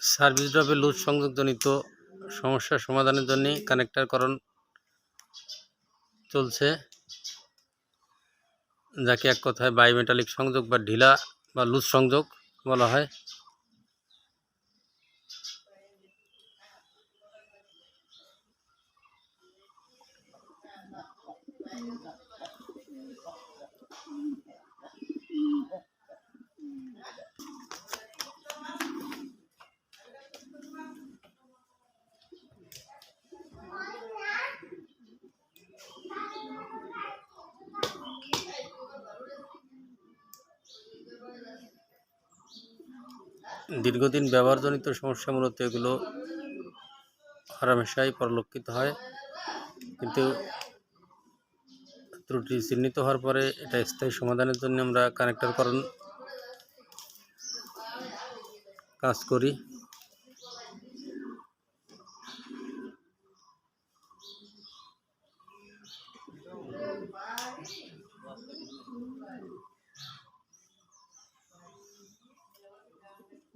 Service ড্রপে loose সংযোগজনিত সমস্যা সমাধানের জন্য কানেক্টরকরণ চলছে। যাকে এক কথায় বায়োমেটালিক সংযোগ বা ঢিলা বা লুজ সংযোগ বলা হয়। দীর্ঘদিন ব্যবহারজনিত সমস্যা মূলত এগুলো হরহামেশাই পরিলক্ষিত হয়। কিন্তু ত্রুটি চিহ্নিত হওয়ার পরে এটা স্থায়ী সমাধানের জন্য আমরা কানেক্টরকরণ কাজ করি।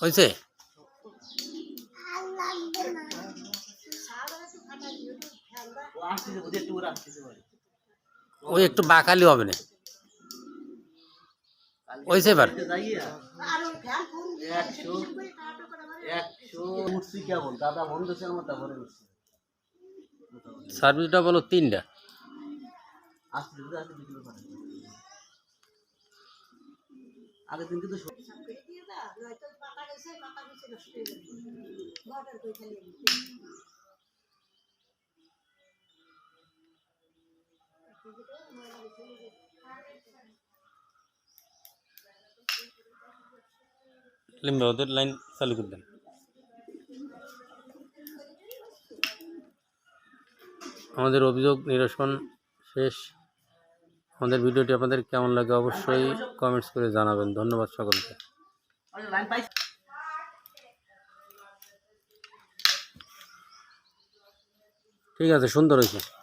হয়েছে? ওই একটু বাকালি হবে না। হয়েছে এবার? সার্ভিসটা বলো তিনটা। আগের দিন কিন্তু ওদের লাইন চালু করে দেন। আমাদের অভিযোগ নিরসন শেষ। আমাদের ভিডিওটি আপনাদের কেমন লাগে অবশ্যই কমেন্টস করে জানাবেন। ধন্যবাদ সকলকে ওই লাইন পাইছি ঠিক আছে সুন্দর হয়েছে।